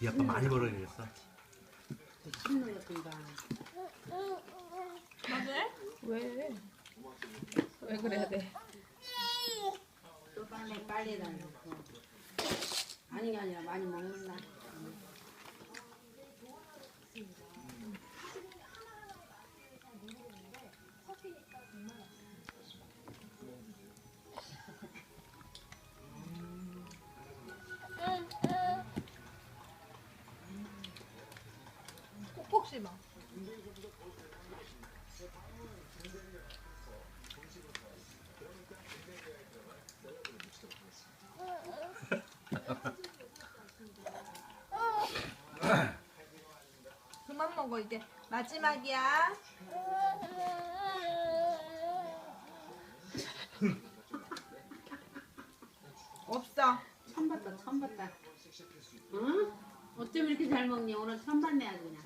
이 아빠 많이 벌어야겠어. 맞아? 왜? 왜 그래야 돼? 또 빨리 빨리 아닌 게 아니라 많이 먹는다 씹어. 그만 먹어 이제 마지막이야. 없어. 처음 봤다 처음 봤다 응? 어쩜 이렇게 잘 먹니 오늘 처음 봤네 아주 그냥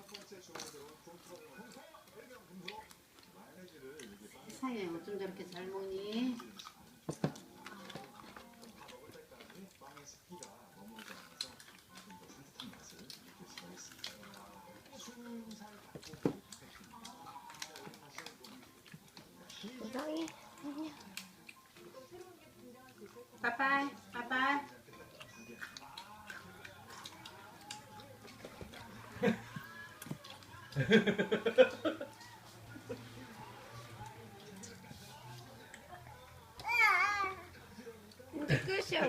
세상에 어쩜 저렇게 잘 먹니? 빠빠이 빠빠이 이제 끝이야.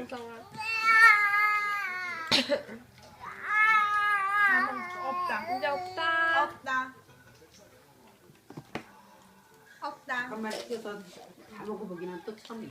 나는 없다. 이제 없다. 없다. 없다. 잠깐만 튀겨서 다 먹어보기는 또 처음이야